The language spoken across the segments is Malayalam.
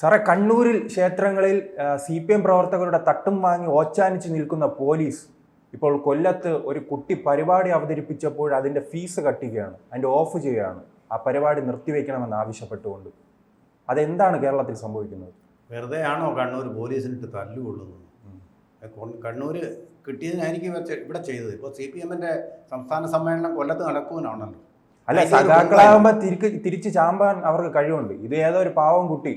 സാറേ കണ്ണൂരിൽ ക്ഷേത്രങ്ങളിൽ സി പി എം പ്രവർത്തകരുടെ തട്ടും വാങ്ങി ഓച്ചാനിച്ച് നിൽക്കുന്ന പോലീസ് ഇപ്പോൾ കൊല്ലത്ത് ഒരു കുട്ടി പരിപാടി അവതരിപ്പിച്ചപ്പോൾ അതിന്റെ ഫീസ് കട്ടുകയാണ് അതിന്റെ ഓഫ് ചെയ്യുകയാണ്. ആ പരിപാടി നിർത്തിവെക്കണമെന്ന് ആവശ്യപ്പെട്ടുകൊണ്ട്. അതെന്താണ് കേരളത്തിൽ സംഭവിക്കുന്നത്? വെറുതെ ആണോ കണ്ണൂർ പോലീസിനിട്ട് തല്ലുകൊള്ളുന്നത്? കണ്ണൂർ കിട്ടിയതിനായിരിക്കും ഇവിടെ ചെയ്തത്. ഇപ്പോൾ സി പി എമ്മിന്റെ സംസ്ഥാന സമ്മേളനം കൊല്ലത്ത് നടക്കുവാനാണല്ലോ അല്ല സഖാക്കളാകുമ്പോൾ തിരിക്ക് തിരിച്ച് ചാമ്പാൻ അവർക്ക് കഴിവുണ്ട്. ഇത് ഏതോ ഒരു പാവം കുട്ടി.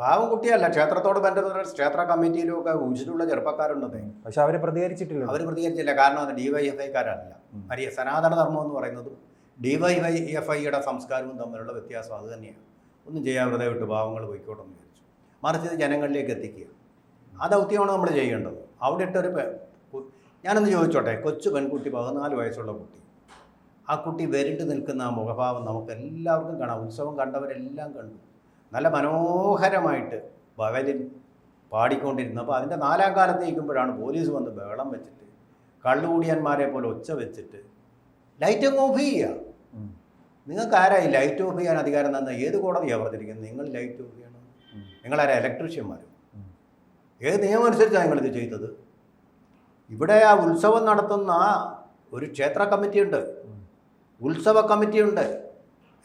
പാവം കുട്ടിയല്ല. ക്ഷേത്രത്തോട് ബന്ധപ്പെട്ട ക്ഷേത്ര കമ്മിറ്റിയിലും ഒക്കെ ഉചിതമുള്ള ചെറുപ്പക്കാരുണ്ടെന്നേ പക്ഷെ അവർ പ്രതികരിച്ചിട്ടില്ല. അവർ പ്രതികരിച്ചില്ല. കാരണം അത് ഡിവൈഎഫ്ഐക്കാരല്ല ഉം. അറിയ സനാതന ധർമ്മം എന്ന് പറയുന്നത് ഡിവൈഎഫ്ഐ എഫ് ഐയുടെ സംസ്കാരവും തമ്മിലുള്ള വ്യത്യാസം അത് തന്നെയാണ്. ഒന്നും ചെയ്യാതെ വെറുതെ വിട്ട് പാവങ്ങൾ പോയിക്കോട്ടെന്ന് വിചാരിച്ചു. മറിച്ച് ഇത് ജനങ്ങളിലേക്ക് എത്തിക്കുക. ആ ദൗത്യമാണ് നമ്മൾ ചെയ്യേണ്ടത്. അവിടെ ഇട്ടൊരു ഞാനൊന്ന് ചോദിച്ചോട്ടെ. കൊച്ചു പെൺകുട്ടി പതിനാല് വയസ്സുള്ള കുട്ടി. ആ കുട്ടി വരണ്ട് നിൽക്കുന്ന ആ മുഖഭാവം നമുക്ക് എല്ലാവർക്കും കാണാം. ഉത്സവം കണ്ടവരെല്ലാം കണ്ടു. നല്ല മനോഹരമായിട്ട് വയലിൻ പാടിക്കൊണ്ടിരുന്നു അപ്പോൾ അതിന്റെ നാലാം കാലത്ത് നിൽക്കുമ്പോഴാണ് പോലീസ് വന്ന് ബഹളം വെച്ചിട്ട് കള്ളുകൂടിയന്മാരെ പോലെ ഒച്ച വെച്ചിട്ട് ലൈറ്റ് അങ്ങ് ഓഫ് ചെയ്യുക. നിങ്ങൾക്ക് ആരായി? ലൈറ്റ് ഓഫ് ചെയ്യാൻ അധികാരം തന്ന ഏത് കോടതിയാണ് പറഞ്ഞിരിക്കുന്നത്? നിങ്ങൾ ലൈറ്റ് ഓഫ് ചെയ്യണം. നിങ്ങളാരാ? ഇലക്ട്രീഷ്യന്മാർ. ഏത് നിയമം അനുസരിച്ചാണ് നിങ്ങളിത് ചെയ്തത്? ഇവിടെ ആ ഉത്സവം നടത്തുന്ന ഒരു ക്ഷേത്ര കമ്മിറ്റിയുണ്ട്. ഉത്സവ കമ്മിറ്റിയുണ്ട്.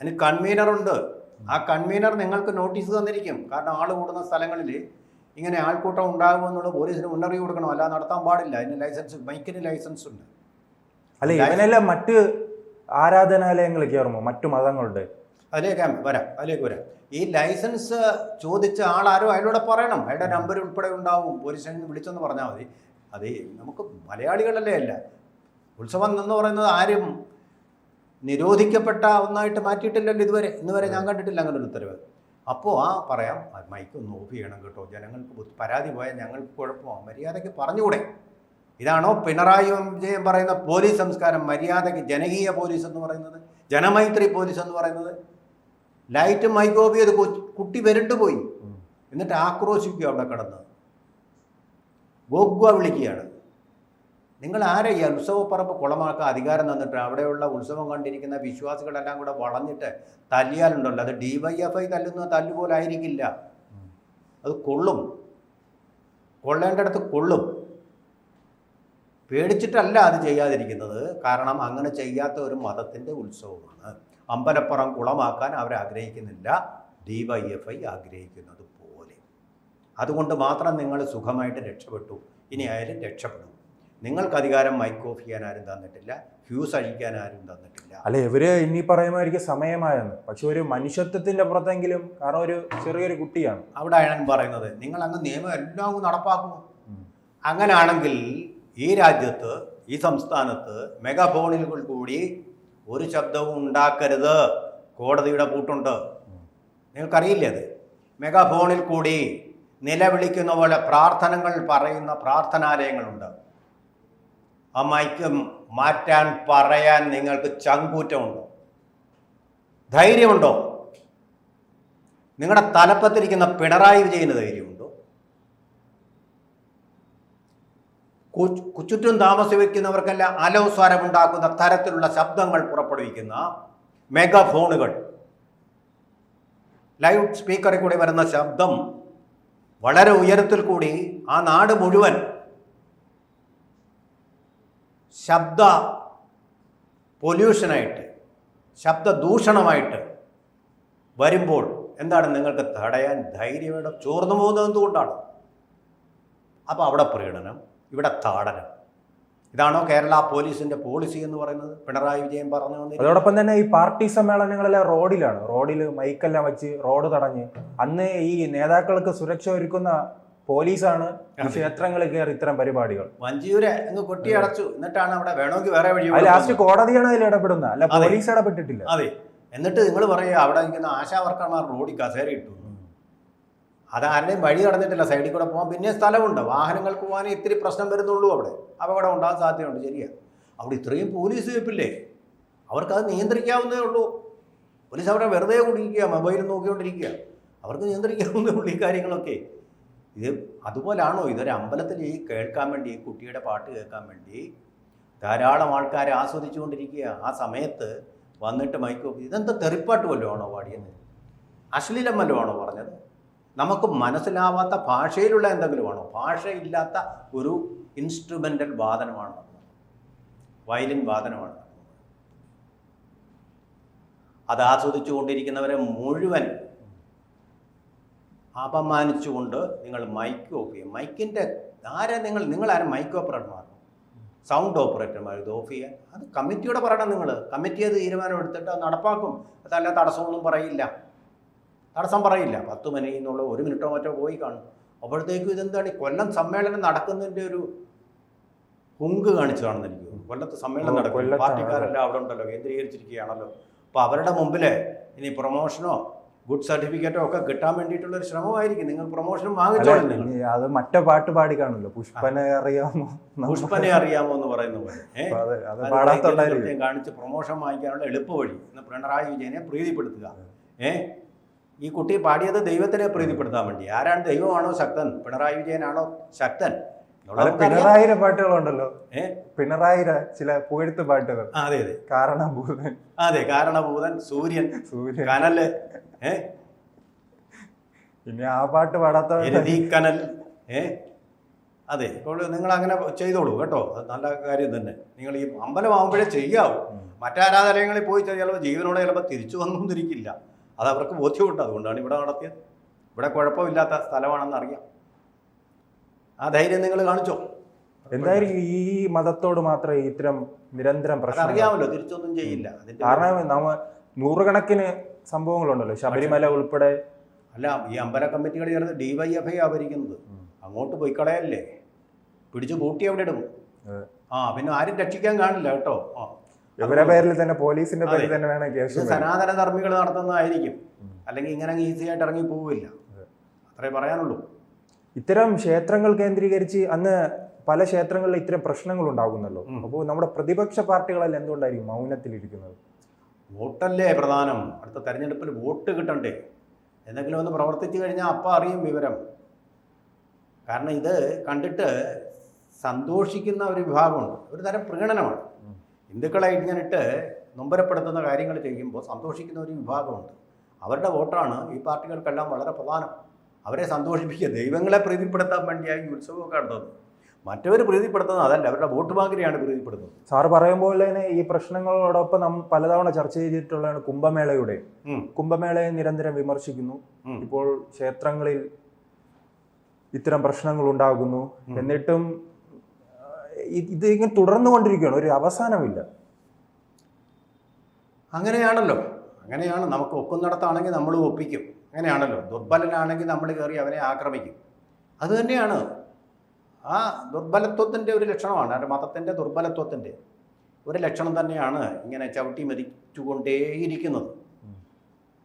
അതിന് കൺവീനറുണ്ട് ആ കൺവീനർ നിങ്ങൾക്ക് നോട്ടീസ് തന്നിരിക്കും. കാരണം ആൾ കൂടുന്ന സ്ഥലങ്ങളിൽ ഇങ്ങനെ ആൾക്കൂട്ടം ഉണ്ടാകുമെന്നുള്ള പോലീസിന് മുന്നറിയിപ്പ് കൊടുക്കണം. അല്ലാതെ നടത്താൻ പാടില്ല. അതിന് ലൈസൻസ് ബൈക്കിന് ലൈസൻസ് ഉണ്ട്. അല്ല ഇവനെല്ലാം മറ്റ് ആരാധനാലയങ്ങൾ കയറുമോ? മറ്റു മതങ്ങളുണ്ട് അതിലേക്ക് വരാം. അതിലേക്ക് വരാം. ഈ ലൈസൻസ് ചോദിച്ച ആളാരോ അയാളോട് പറയണം. അയാളുടെ നമ്പർ ഉൾപ്പെടെ ഉണ്ടാവും. പോലീസിനെ സ്റ്റേഷനിൽ വിളിച്ചെന്ന് പറഞ്ഞാൽ മതി. അത് നമുക്ക് മലയാളികളല്ലേ അല്ല. ഉത്സവം എന്ന് പറയുന്നത് ആരും നിരോധിക്കപ്പെട്ട ഒന്നായിട്ട് മാറ്റിയിട്ടില്ലല്ലോ ഇതുവരെ. ഇന്ന് വരെ ഞാൻ കണ്ടിട്ടില്ല അങ്ങനെ ഒരു ഉത്തരവ്. അപ്പോൾ ആ പറയാം മൈക്ക് ഒന്ന് ഓഫ് ചെയ്യണം കേട്ടോ. ജനങ്ങൾക്ക് പരാതി പോയാൽ ഞങ്ങൾക്ക് കുഴപ്പമോ? മര്യാദയ്ക്ക് പറഞ്ഞുകൂടെ? ഇതാണോ പിണറായി വിജയൻ പറയുന്ന പോലീസ് സംസ്കാരം? മര്യാദയ്ക്ക് ജനകീയ പോലീസ് എന്ന് പറയുന്നത്? ജനമൈത്രി പോലീസ് എന്ന് പറയുന്നത്? ലൈറ്റ് മൈക്ക് ഓഫ് ചെയ്ത് കുട്ടി വരണ്ടു പോയി. എന്നിട്ട് ആക്രോശിക്കുക അവിടെ കിടന്ന്. ഗോഗ്വ വിളിക്കുകയാണ്. നിങ്ങൾ ആരെ ഈ ഉത്സവപ്പറമ്പ് കുളമാക്കാൻ അധികാരം തന്നിട്ട് അവിടെയുള്ള ഉത്സവം കണ്ടിരിക്കുന്ന വിശ്വാസികളെല്ലാം കൂടെ വളഞ്ഞിട്ട് തല്ലിയാലുണ്ടല്ലോ. അത് ഡി വൈ എഫ് ഐ തല്ലുന്ന തല്ലുപോലെ ആയിരിക്കില്ല. അത് കൊള്ളും. കൊള്ളേണ്ടടുത്ത് കൊള്ളും. പേടിച്ചിട്ടല്ല അത് ചെയ്യാതിരിക്കുന്നത്. കാരണം അങ്ങനെ ചെയ്യാത്ത ഒരു മതത്തിന്റെ ഉത്സവമാണ്. അമ്പലപ്പുറം കുളമാക്കാൻ അവരാഗ്രഹിക്കുന്നില്ല. ഡി വൈ എഫ് ഐ ആഗ്രഹിക്കുന്നത് പോലെ. അതുകൊണ്ട് മാത്രം നിങ്ങൾ സുഖമായിട്ട് രക്ഷപ്പെട്ടു. ഇനി ആയാലും രക്ഷപ്പെടും. നിങ്ങൾക്ക് അധികാരം മൈക്ക് ഓഫ് ചെയ്യാൻ ആരും തന്നിട്ടില്ല ഫ്യൂസ് അഴിക്കാൻ ആരും തന്നിട്ടില്ല. അല്ല ഇവർ ഇനി പറയുമായിരിക്കും സമയമായെന്ന്. പക്ഷെ ഒരു മനുഷ്യത്വത്തിന്റെ പുറത്തെങ്കിലും കാരണം ഒരു ചെറിയൊരു കുട്ടിയാണ്. അവിടെ ആണ് പറയുന്നത് നിങ്ങൾ അങ്ങ് നിയമം എല്ലാം അങ്ങ് നടപ്പാക്കുമോ ഈ രാജ്യത്ത് ഈ സംസ്ഥാനത്ത് മെഗാഫോണിൽ കൂടി ഒരു ശബ്ദവും ഉണ്ടാക്കരുത്. കോടതിയുടെ പൂട്ടുണ്ട്. നിങ്ങൾക്കറിയില്ലേ അത്? മെഗാഫോണിൽ കൂടി നിലവിളിക്കുന്ന പോലെ പ്രാർത്ഥനകൾ പറയുന്ന പ്രാർത്ഥനാലയങ്ങളുണ്ട്. ആ മൈക്ക് മാറ്റാൻ പറയാൻ നിങ്ങൾക്ക് ചങ്കൂറ്റമുണ്ടോ? ധൈര്യമുണ്ടോ? നിങ്ങളുടെ തലപ്പത്തിരിക്കുന്ന പിണറായി വിജയന് ധൈര്യമുണ്ടോ? കുച്ചുറ്റും ചുറ്റും അലോസ്വാരമുണ്ടാക്കുന്ന അലോസ്വരമുണ്ടാക്കുന്ന തരത്തിലുള്ള ശബ്ദങ്ങൾ പുറപ്പെടുവിക്കുന്ന മെഗാഫോണുകൾ. ലൈവ് സ്പീക്കറിൽ കൂടി വരുന്ന ശബ്ദം വളരെ ഉയരത്തിൽ കൂടി ആ നാട് മുഴുവൻ ശബ്ദ പൊല്യൂഷനായിട്ട് ശബ്ദ ദൂഷണമായിട്ട് വരുമ്പോൾ എന്താണ് നിങ്ങൾക്ക് തടയാൻ ധൈര്യയുടെ ചോർന്നു പോകുന്നത് എന്തുകൊണ്ടാണ്? അപ്പോൾ അവിടെ പ്രീണനം ഇവിടെ താടനം. ഇതാണോ കേരള പോലീസിന്റെ പോളിസി എന്ന് പറയുന്നത്? പിണറായി വിജയൻ പറഞ്ഞു അതോടൊപ്പം തന്നെ ഈ പാർട്ടി സമ്മേളനങ്ങളെല്ലാം റോഡിലാണ്. റോഡിൽ മൈക്കെല്ലാം വെച്ച് റോഡ് തടഞ്ഞ്. അന്ന് ഈ നേതാക്കൾക്ക് സുരക്ഷ ഒരുക്കുന്ന പോലീസാണ് ക്ഷേത്രങ്ങൾ കയറി ഇത്തരം പരിപാടികൾ. വഞ്ചിയൂരെ അങ്ങ് കൊട്ടിയടച്ചു എന്നിട്ടാണ് അവിടെ വേണമെങ്കിൽ വേറെ വഴി ലാസ്റ്റ് കോടതിയാണ് അതിൽ ഇടപെടുന്നത്. അല്ല പോലീസ് ഇടപെട്ടിട്ടില്ല. അതെ. എന്നിട്ട് നിങ്ങൾ പറയുക അവിടെ നിൽക്കുന്ന ആശാ വർക്കർമാർ റോഡിൽ കസേര ഇട്ടു അത് ആരുടെയും വഴി നടന്നിട്ടില്ല. സൈഡിൽ കൂടെ പോകാൻ പിന്നെ സ്ഥലമുണ്ട്. വാഹനങ്ങൾക്ക് പോകാനേ ഇത്തിരി പ്രശ്നം വരുന്നുള്ളൂ അവിടെ. അപകടം ഉണ്ടാകാൻ സാധ്യതയുണ്ട്. ശരിയാ. അവിടെ ഇത്രയും പോലീസ് വെപ്പില്ലേ അവർക്കത് നിയന്ത്രിക്കാവുന്നേ ഉള്ളൂ. പോലീസ് അവിടെ വെറുതെ കൊണ്ടിരിക്കുക മൊബൈൽ നോക്കിക്കൊണ്ടിരിക്കുക അവർക്ക് നിയന്ത്രിക്കാവുന്നേ ഉള്ളൂ ഈ കാര്യങ്ങളൊക്കെ. ഇത് അതുപോലാണോ? ഇതൊരു അമ്പലത്തിൽ ഈ കേൾക്കാൻ വേണ്ടി ഈ കുട്ടിയുടെ പാട്ട് കേൾക്കാൻ വേണ്ടി ധാരാളം ആൾക്കാരെ ആസ്വദിച്ചുകൊണ്ടിരിക്കുക. ആ സമയത്ത് വന്നിട്ട് മൈക്ക് ഇതെന്താ തെറിപ്പാട്ട് വല്ലതും ആണോ പാടിയത് അശ്ലീലം വല്ലതും ആണോ പറഞ്ഞത്? നമുക്ക് മനസ്സിലാവാത്ത ഭാഷയിലുള്ള എന്തെങ്കിലും ആണോ? ഭാഷയില്ലാത്ത ഒരു ഇൻസ്ട്രുമെന്റൽ വാദനമാണ് വയലിൻ വാദനമാണ് അത്. ആസ്വദിച്ചു കൊണ്ടിരിക്കുന്നവരെ മുഴുവൻ അപമാനിച്ചുകൊണ്ട് നിങ്ങൾ മൈക്ക് ഓഫ് ചെയ്യുക മൈക്കിന്റെ ആരെ നിങ്ങൾ? നിങ്ങളാരും മൈക്ക് ഓപ്പറേറ്റർമാർ സൗണ്ട് ഓപ്പറേറ്റർമാർ ഇത് ഓഫ് ചെയ്യാൻ. അത് കമ്മിറ്റിയോടെ പറയണം നിങ്ങൾ കമ്മിറ്റി അത് തീരുമാനം എടുത്തിട്ട് അത് നടപ്പാക്കും. അതല്ല തടസ്സമൊന്നും പറയില്ല. തടസ്സം പറയില്ല. പത്ത് മണി എന്നുള്ള ഒരു മിനിറ്റോ മറ്റോ പോയി കാണും. അപ്പോഴത്തേക്കും ഇതെന്താണ്? ഈ കൊല്ലം സമ്മേളനം നടക്കുന്നതിന്റെ ഒരു ഹുങ്ക് കാണിച്ചു കാണുന്ന എനിക്ക് കൊല്ലത്ത് സമ്മേളനം നടക്കും. പാർട്ടിക്കാരെല്ലാം അവിടെ ഉണ്ടല്ലോ. കേന്ദ്രീകരിച്ചിരിക്കുകയാണല്ലോ. അപ്പോൾ അവരുടെ മുമ്പിൽ ഇനി പ്രൊമോഷനോ ഗുഡ് സർട്ടിഫിക്കറ്റോ ഒക്കെ കിട്ടാൻ വേണ്ടിയിട്ടുള്ള ഒരു ശ്രമമായിരിക്കും. നിങ്ങൾ പ്രൊമോഷൻ വാങ്ങിച്ചോളൂ അത് മറ്റേ പാട്ട് പാടി കാണുമല്ലോ. പുഷ്പനെ അറിയാമോ? പുഷ്പനെ അറിയാമോ എന്ന് പറയുന്ന പോലെ. കാണിച്ച് പ്രൊമോഷൻ വാങ്ങിക്കാനുള്ള എളുപ്പ വഴി എന്ന് പിണറായി വിജയനെ പ്രീതിപ്പെടുത്തുക. ഏ? ഈ കുട്ടി പാടിയത് ദൈവത്തിനെ പ്രീതിപ്പെടുത്താൻ വേണ്ടി. ആരാണ് ദൈവമാണോ ശക്തൻ? പിണറായി വിജയനാണോ ശക്തൻ. പിണറായിയുടെ പാട്ടുകളുണ്ടല്ലോ. ഏ? പിണറായിയുടെ ചില പുകഴ്ത്ത് പാട്ടുകൾ. അതെ അതെ. കാരണഭൂതൻ. അതെ കാരണഭൂതൻ സൂര്യൻ സൂര്യൻ. കനൽ പിന്നെ ആ പാട്ട് പാടാത്ത കനൽ ഏ? അതെ ഇപ്പോൾ നിങ്ങൾ അങ്ങനെ ചെയ്തോളൂ കേട്ടോ. നല്ല കാര്യം തന്നെ. നിങ്ങൾ ഈ അമ്പലമാകുമ്പോഴേ ചെയ്യാവൂ. മറ്റാരാധനങ്ങളിൽ പോയി ചിലപ്പോൾ ജീവനോടെ ചിലപ്പോൾ തിരിച്ചു വന്നൊന്നിരിക്കില്ല അത് അവർക്ക് ബോധ്യമുണ്ട്. അതുകൊണ്ടാണ് ഇവിടെ നടത്തിയത്. ഇവിടെ കുഴപ്പമില്ലാത്ത സ്ഥലമാണെന്ന് അറിയാം. ആ ധൈര്യം നിങ്ങൾ കാണിച്ചോ. എന്തായാലും ഈ മതത്തോട് മാത്രമേ ഇത്തരം നിരന്തരം പ്രശ്നം അറിയാമല്ലോ തിരിച്ചൊന്നും ചെയ്യില്ല. കാരണം നമ്മ നൂറുകണക്കിന് സംഭവങ്ങളുണ്ടല്ലോ. ശബരിമല ഉൾപ്പെടെ. അല്ല ഈ അമ്പല കമ്മിറ്റികൾ ചേർന്ന് ഡി വൈ എഫ് ഭരിക്കുന്നത്. അങ്ങോട്ട് പോയി കളയല്ലേ? പിടിച്ചു കൂട്ടി അവിടെ ഇടും. ആ പിന്നെ ആരും രക്ഷിക്കാൻ കാണില്ല കേട്ടോ. ആ പേരിൽ തന്നെ പോലീസിന്റെ പേരിൽ തന്നെ വേണം ഇത് കേസ് സനാതന ധർമ്മികൾ നടത്തുന്നതായിരിക്കും അല്ലെങ്കിൽ ഇങ്ങനെ ഈസി ആയിട്ട് ഇറങ്ങി പോവില്ല. അത്രേ പറയാനുള്ളൂ. ഇത്തരം ക്ഷേത്രങ്ങൾ കേന്ദ്രീകരിച്ച് അന്ന് പല ക്ഷേത്രങ്ങളിലും ഇത്തരം പ്രശ്നങ്ങൾ ഉണ്ടാകുന്നല്ലോ. അപ്പോൾ നമ്മുടെ പ്രതിപക്ഷ പാർട്ടികളെല്ലാം എന്തുകൊണ്ടായിരിക്കും മൗനത്തിലിരിക്കുന്നത് വോട്ടല്ലേ പ്രധാനം. അടുത്ത തെരഞ്ഞെടുപ്പിൽ വോട്ട് കിട്ടണ്ടേ? എന്തെങ്കിലും ഒന്ന് പ്രവർത്തിച്ചു കഴിഞ്ഞാൽ അപ്പം അറിയും വിവരം. കാരണം ഇത് കണ്ടിട്ട് സന്തോഷിക്കുന്ന ഒരു വിഭാഗമുണ്ട്. ഒരു തരം പ്രീണനമാണ്. ഹിന്ദുക്കളെ ഇങ്ങനിട്ട് നൊമ്പരപ്പെടുത്തുന്ന കാര്യങ്ങൾ ചെയ്യുമ്പോൾ സന്തോഷിക്കുന്ന ഒരു വിഭാഗമുണ്ട്. അവരുടെ വോട്ടാണ് ഈ പാർട്ടികൾക്കെല്ലാം വളരെ പ്രധാനം. അവരെ സന്തോഷിപ്പിക്കുക. ദൈവങ്ങളെ പ്രീതിപ്പെടുത്താൻ വേണ്ടിയാണ് ഈ ഉത്സവമൊക്കെ നടത്തുന്നത് മറ്റവർ പ്രീതിപ്പെടുത്തുന്നത് അതല്ല അവരുടെ വോട്ട് ബാങ്കിനെയാണ് പ്രീതിപ്പെടുത്തുന്നത്. സാർ പറയുമ്പോൾ തന്നെ ഈ പ്രശ്നങ്ങളോടൊപ്പം നാം പലതവണ ചർച്ച ചെയ്തിട്ടുള്ളതാണ് കുംഭമേളയുടെ. കുംഭമേളയെ നിരന്തരം വിമർശിക്കുന്നു. ഇപ്പോൾ ക്ഷേത്രങ്ങളിൽ ഇത്തരം പ്രശ്നങ്ങൾ ഉണ്ടാകുന്നു എന്നിട്ടും ഇത് ഇങ്ങനെ തുടർന്നു കൊണ്ടിരിക്കുകയാണ്. ഒരു അവസാനമില്ല. അങ്ങനെയാണല്ലോ. അങ്ങനെയാണ്. നമുക്ക് ഒക്കുന്നിടത്താണെങ്കിൽ നമ്മൾ ഒപ്പിക്കും. അങ്ങനെയാണല്ലോ. ദുർബലനാണെങ്കിൽ നമ്മൾ കയറി അവനെ ആക്രമിക്കും. അതുതന്നെയാണ് ആ ദുർബലത്വത്തിന്റെ ഒരു ലക്ഷണമാണ്. അവരുടെ മതത്തിന്റെ ദുർബലത്വത്തിന്റെ ഒരു ലക്ഷണം തന്നെയാണ് ഇങ്ങനെ ചവിട്ടി മരിച്ചുകൊണ്ടേയിരിക്കുന്നത്.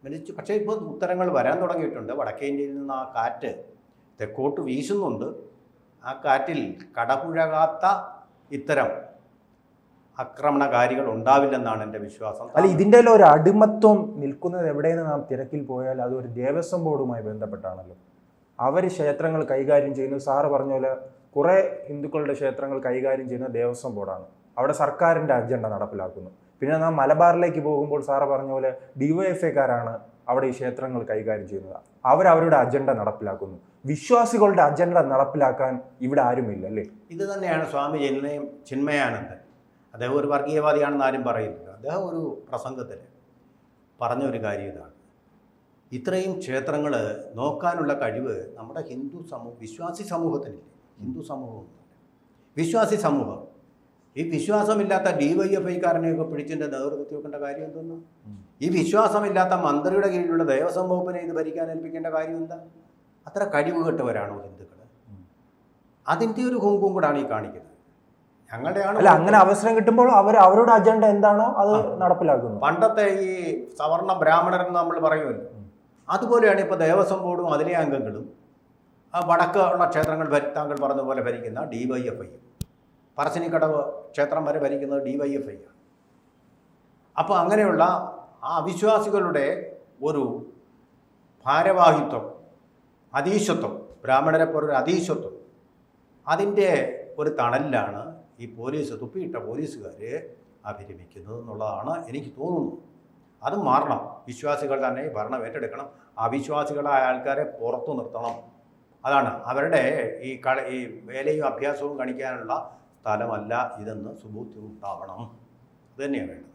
മരിച്ചു പക്ഷേ ഇപ്പോൾ ഉത്തരങ്ങൾ വരാൻ തുടങ്ങിയിട്ടുണ്ട്. വടക്കേ ഇന്ത്യയിൽ നിന്ന് ആ കാറ്റ് തെക്കോട്ട് വീശുന്നുണ്ട്. ആ കാറ്റിൽ കടപുഴകാത്ത ഇത്തരം ആക്രമണകാരികൾ ഉണ്ടാവില്ലെന്നാണ് എന്റെ വിശ്വാസം. അല്ല ഇതിന്റെ ഒരു അടിമത്വം നിൽക്കുന്നത് എവിടെയെന്ന് നാം തിരക്കിൽ പോയാൽ അത് ഒരു ദേവസ്വം ബോർഡുമായി ബന്ധപ്പെട്ടാണല്ലോ. അവർ ക്ഷേത്രങ്ങൾ കൈകാര്യം ചെയ്യുന്നു. സാറ് പറഞ്ഞ പോലെ കുറേ ഹിന്ദുക്കളുടെ ക്ഷേത്രങ്ങൾ കൈകാര്യം ചെയ്യുന്ന ദേവസ്വം ബോർഡാണ്. അവിടെ സർക്കാരിന്റെ അജണ്ട നടപ്പിലാക്കുന്നു. പിന്നെ നാം മലബാറിലേക്ക് പോകുമ്പോൾ സാറ് പറഞ്ഞ പോലെ ഡിവൈഎഫ്ഐക്കാരാണ് അവിടെ ഈ ക്ഷേത്രങ്ങൾ കൈകാര്യം ചെയ്യുന്നത്. അവർ അവരുടെ അജണ്ട നടപ്പിലാക്കുന്നു. വിശ്വാസികളുടെ അജണ്ട നടപ്പിലാക്കാൻ ഇവിടെ ആരുമില്ല അല്ലേ? ഇത് തന്നെയാണ് സ്വാമി ചിന്മയം ചിന്മയാനന്ദൻ. അദ്ദേഹം ഒരു വർഗീയവാദിയാണെന്ന് ആരും പറയുന്നില്ല. അദ്ദേഹം ഒരു പ്രസംഗത്തിൽ പറഞ്ഞ ഒരു കാര്യം ഇതാണ്. ഇത്രയും ക്ഷേത്രങ്ങൾ നോക്കാനുള്ള കഴിവ് നമ്മുടെ ഹിന്ദു സമൂഹ വിശ്വാസി സമൂഹത്തിനില്ല. ഹിന്ദു സമൂഹം വിശ്വാസി സമൂഹം. ഈ വിശ്വാസമില്ലാത്ത ഡി വൈ എഫ് ഐക്കാരനെയൊക്കെ പിടിച്ചിന്റെ നേതൃത്വത്തിൽ വെക്കേണ്ട കാര്യം എന്തെന്ന്? ഈ വിശ്വാസമില്ലാത്ത മന്ത്രിയുടെ കീഴിലുള്ള ദേവസ്വം വകുപ്പിനെ ഇത് ഭരിക്കാൻ ഏൽപ്പിക്കേണ്ട കാര്യം എന്താ? അത്ര കഴിവ് കെട്ടവരാണോ ഹിന്ദുക്കൾ അതിന്റെ ഒരു ഹുങ്കും കൂടാണ് ഈ കാണിക്കുന്നത്. അല്ല അങ്ങനെ അവസരം കിട്ടുമ്പോൾ അവർ അവരുടെ അജണ്ട എന്താണോ അത് നടപ്പിലാക്കുന്നു. പണ്ടത്തെ ഈ സവർണ ബ്രാഹ്മണർ എന്ന് നമ്മൾ പറയുമല്ലോ. അതുപോലെയാണ് ഇപ്പോൾ ദേവസ്വം ബോർഡും അതിലെ അംഗങ്ങളും ആ വടക്ക് ഉള്ള ക്ഷേത്രങ്ങൾ താങ്കൾ പറഞ്ഞ പോലെ ഭരിക്കുന്ന D Y F I Parassinikkadavu ക്ഷേത്രം വരെ ഭരിക്കുന്നത് ഡി വൈ എഫ് ഐ ആണ്. അപ്പോൾ അങ്ങനെയുള്ള ആ അവിശ്വാസികളുടെ ഒരു ഭാരവാഹിത്വം അതീശത്വം ബ്രാഹ്മണരെ പോലൊരു അതീശത്വം അതിന്റെ ഒരു തണലിലാണ് ഈ പോലീസ് തുപ്പിയിട്ട പോലീസുകാരെ അഭിരമിക്കുന്നത് എന്നുള്ളതാണ് എനിക്ക് തോന്നുന്നത്. അത് മാറണം. വിശ്വാസികൾ തന്നെ ഭരണം ഏറ്റെടുക്കണം. അവിശ്വാസികളായ ആൾക്കാരെ പുറത്തു നിർത്തണം. അതാണ് അവരുടെ ഈ കള ഈ വേലയും അഭ്യാസവും കാണിക്കാനുള്ള സ്ഥലമല്ല ഇതെന്ന് സുബൂത്തി ഉണ്ടാവണം. അത് തന്നെയാണ് വേണ്ടത്.